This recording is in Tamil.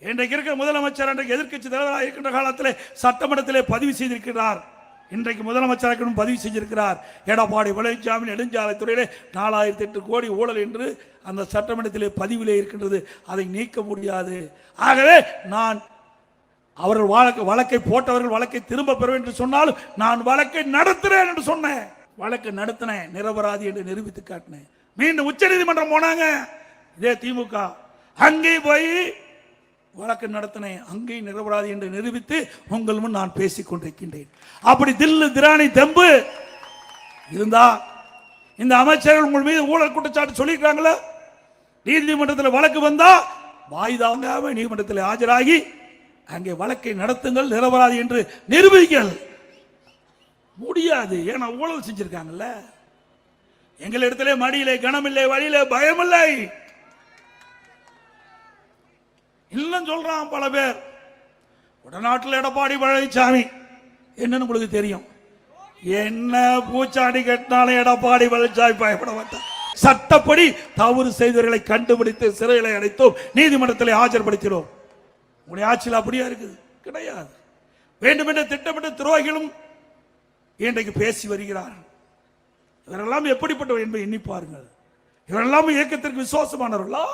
இன்றைக்கு இருக்கிற முதலமைச்சர் அன்றைக்கு எதிர்க்கட்சி தலைவராக இருக்கின்ற காலத்தில் சட்டமன்றத்திலே பதிவு செய்திருக்கிறார் இன்றைக்கு முதலமைச்சராக பதிவு செஞ்சிருக்கிறார். எடப்பாடி பழனிசாமி நெடுஞ்சாலைத்துறையிலே நாலாயிரத்தி எட்டு கோடி ஊழல் என்று அந்த சட்டமன்றத்திலே பதிவிலே இருக்கின்றது. அதை நீக்க முடியாது. ஆகவே நான் அவர்கள் வழக்கு வழக்கை போட்டவர்கள் வழக்கை திரும்ப பெற என்று சொன்னாலும் நான் வழக்கை நடத்துறேன் என்று சொன்னேன். வழக்கு நடத்தினேன். நிரபராதி என்று நிரூபித்து காட்டினேன். மீண்டும் உச்சநீதிமன்றம் போனாங்க. இதே திமுக. அங்கே போய் வழக்கு நடத்தினேன் அங்கேயும் நிரபராதி என்று நிரூபித்து உங்கள் முன் நான் பேசிக் கொண்டிருக்கின்றேன். அப்படி தில்லு திராணி தெம்பு இருந்தா இந்த அமைச்சர்கள் உங்கள் மீது ஊழல் குற்றச்சாட்டு சொல்லியிருக்காங்களா நீதிமன்றத்தில் வழக்கு வந்தா வாய் தாங்காம நீதிமன்றத்தில் ஆஜராகி அங்கே வழக்கை நடத்துங்கள் நிரபராதி என்று நிரூபிங்கள். முடியாது. ஏன்னா ஊழல் செஞ்சிருக்காங்கல்ல. எங்களிடத்திலே மடியிலே கனமில்லை வழியிலே பயமில்லை. இல்லைன்னு சொல்றான் பல பேர். வடநாட்டில் எடப்பாடி பழனிசாமி என்னன்னு உங்களுக்கு தெரியும். என்ன பூச்சாடி கட்டினாலும் எடப்பாடி பழனிசாமி பயப்பட மாட்டார் சட்டப்படி தவறு செய்தவர்களை கண்டுபிடித்து சிறையில அடைத்தோம். நீதிமன்றத்தில் ஆஜர்படுத்தினோம். உங்களுடைய ஆட்சியில் அப்படியா இருக்குது? கிடையாது. வேண்டுமென்ற திட்டமிட்ட துரோகிகளும் இன்றைக்கு பேசி வருகிறார்கள் இவரெல்லாம் எப்படிப்பட்டவர் என்பதை எண்ணி பாருங்கள். இவரெல்லாம் இயக்கத்திற்கு விசுவாசமானவர்களா?